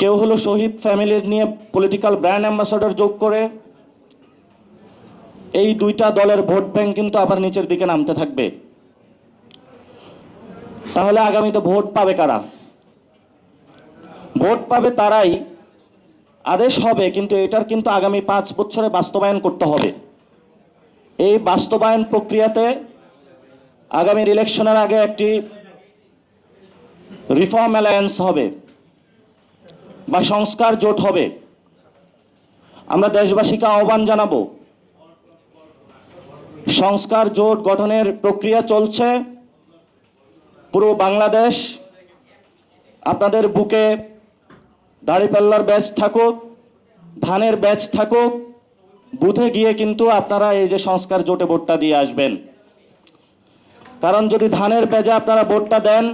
কেউ হলো শহীদ ফ্যামিলির নিয়ে পলিটিক্যাল ব্র্যান্ড অ্যাম্বাসাডর যোগ করে, এই দুইটা দলের ভোট ব্যাংক কিন্তু আবার নিচের দিকে নামতে থাকবে। তাহলে আগামীতে ভোট পাবে কারা? ভোট পাবে তারাই, আদেশ হবে, কিন্তু এটার কিন্তু আগামী পাঁচ বছরে বাস্তবায়ন করতে হবে। এই বাস্তবায়ন প্রক্রিয়াতে আগামীর ইলেকশনের আগে একটি রিফর্ম অ্যালায়েন্স হবে। বা সংস্কার জোট হবে। আমরা দেশবাসীকে আহ্বান জানাব, সংস্কার জোট গঠনের প্রক্রিয়া চলছে। পুরো বাংলাদেশ আপনাদের বুকে দাড়িপাল্লার ব্যাচ থাকুক, ধানের ব্যাচ থাকুক, বুথে গিয়ে কিন্তু আপনারা এই যে সংস্কার জোটে ভোটটা দিয়ে আসবেন। কারণ যদি ধানের ব্যাজে আপনারা ভোটটা দেন,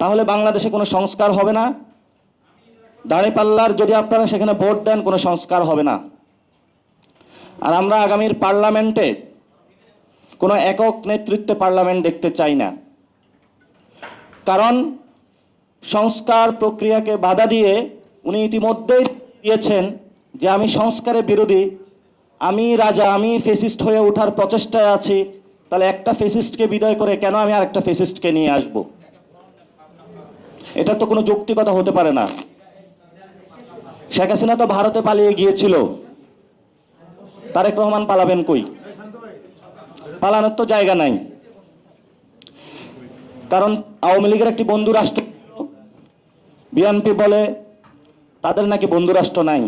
তাহলে বাংলাদেশে কোনো সংস্কার হবে না। দাঁড়িপাল্লার যদি আপনারা সেখানে ভোট দেন, কোনো সংস্কার হবে না। আর আমরা আগামীর পার্লামেন্টে কোনো একক নেতৃত্বে পার্লামেন্ট দেখতে চাই না। কারণ সংস্কার প্রক্রিয়াকে বাধা দিয়ে উনি ইতিমধ্যেই দিয়েছেন যে আমি সংস্কারের বিরোধী, আমি রাজা, আমি ফেসিস্ট হয়ে ওঠার প্রচেষ্টায় আছি, তাহলে একটা ফেসিস্টকে বিদায় করে কেন আমি আরেকটা ফেসিস্টকে নিয়ে আসব? এটা তো কোনো যৌক্তিকতা হতে পারে না। শেখ হাসিনা তো ভারতে পালিয়ে গিয়েছিল। তারেক রহমান পালাবেন কই? পালানোর তো জায়গা নাই। কারণ আওয়ামী লীগের একটি বন্ধু রাষ্ট্র, বিএনপি বলে তাদের নাকি বন্ধু রাষ্ট্র নাই।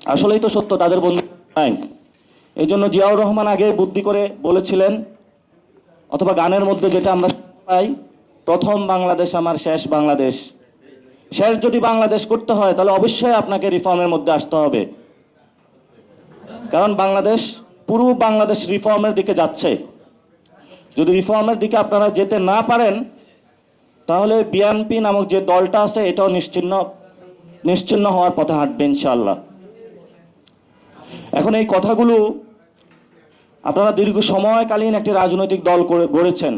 আসলেই তো সত্য, তাদের বন্ধু নাই। এই জন্য জিয়াউর রহমান আগে বুদ্ধি করে বলেছিলেন, অথবা গানের মধ্যে যেটা আমরা পাই, প্রথম বাংলাদেশ আমার শেষ বাংলাদেশ। শেষ যদি বাংলাদেশ করতে হয়, তাহলে অবশ্যই আপনাকে রিফর্মের মধ্যে আসতে হবে। কারণ বাংলাদেশ, পুরো বাংলাদেশ রিফর্মের দিকে যাচ্ছে। যদি রিফর্মের দিকে আপনারা যেতে না পারেন, তাহলে বিএনপি নামক যে দলটা আছে, এটাও নিশ্চিন্ন নিশ্চিন্ন হওয়ার পথে হাঁটবে ইনশাল্লাহ এখন এই কথাগুলো আপনারা দীর্ঘ সময়কালীন একটি রাজনৈতিক দল গড়েছেন।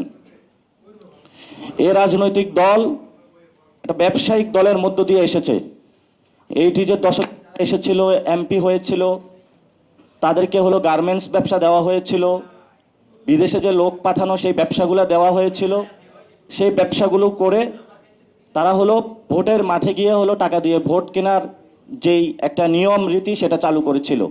এ রাজনৈতিক দল একটা ব্যবসায়িক দলের মধ্য দিয়ে এসেছে। এইটি যে দশক এসেছিল, এমপি হয়েছিল, তাদেরকে হলো গার্মেন্টস ব্যবসা দেওয়া হয়েছিল, বিদেশে যে লোক পাঠানো সেই ব্যবসাগুলো দেওয়া হয়েছিল, সেই ব্যবসাগুলো করে তারা হলো ভোটের মাঠে গিয়ে হলো টাকা দিয়ে ভোট কেনার যেই একটা নিয়ম রীতি সেটা চালু করেছিল।